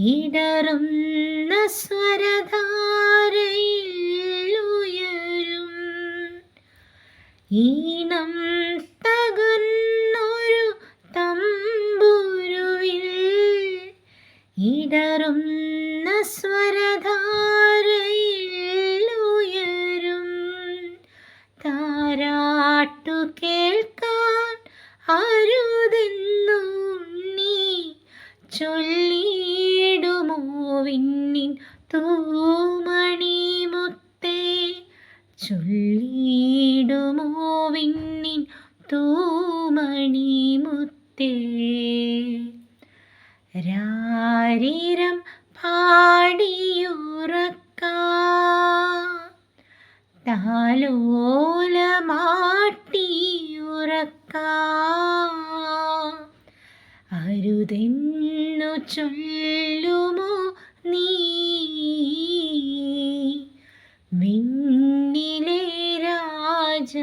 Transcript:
ഇടറുന്ന സ്വരധാരയിലുയരും ഈണം തകുന്നൊരു തമ്പുരുവിൽ ഇടറുന്ന സ്വരധാരയിലുയരും താരാട്ടു കേൾക്കാൻ അരുതെന്നു നീ ചൊല്ലി തൂമണി മുത്തേ ചൊല്ലിയിടുമോ വിണ്ണിൻ തൂമണി മുത്തേ രാരിരം പാടിയുറക്ക താലോലമാട്ടിയുറക്ക. അരുതെന്നു ചൊല്ലുമോ നീ വിണ്ണിലെ രാജകുമാര.